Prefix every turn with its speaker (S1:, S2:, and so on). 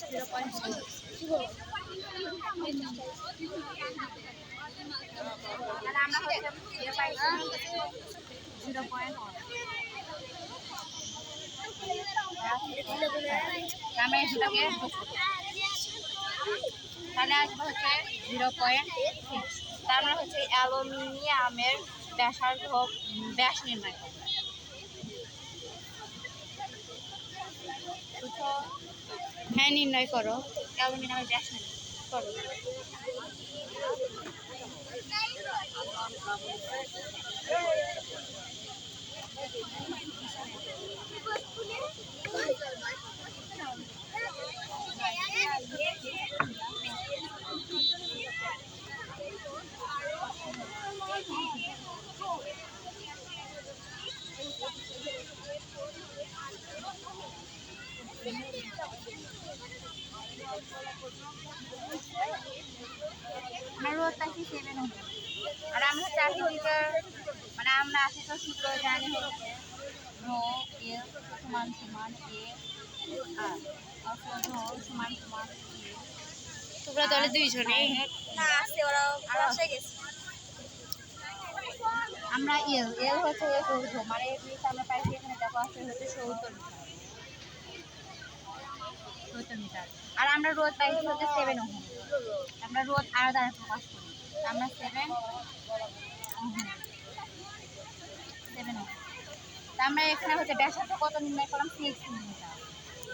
S1: Zero point আর আমরা হচ্ছে ইয়ে পাইছি জিরো পয়েন্ট আমরা এটাকে তাহলে আসবে হচ্ছে জিরো পয়েন্ট সিক্স তার মানে হচ্ছে অ্যালুমিনিয়ামের ব্যাসার্ধ, ব্যাস নির্ণয় করবে? হ্যাঁ নির্ণয় করো। অ্যালুমিনিয়ামের ব্যাস নির্ণয় করো। আমার রোদ পাইছি সেভেন আর আমরা চার লিটার মানে আমরা আশি তো সূত্র জানি রো এ সমান সমান এ আর সমান সমান এ।
S2: তোমরা তাহলে দুইজনেই
S1: না আছে ওরা বাসায় গেছে। আমরা এল এল হচ্ছে এ দৈর্ঘ্য মানে আমরা পাইছি এখানে দেখো আছে হচ্ছে সত্তর মিটার। আর আমরা রোদ পাইছি হচ্ছে সেভেন ওহম। আমরা রোদ আলাদা প্রকাশ করি। আমরা সেভেন সেভেন ওহম। আমরা এখানে হচ্ছে ব্যাসার্ধ কত নির্ণয় করলাম? Six metre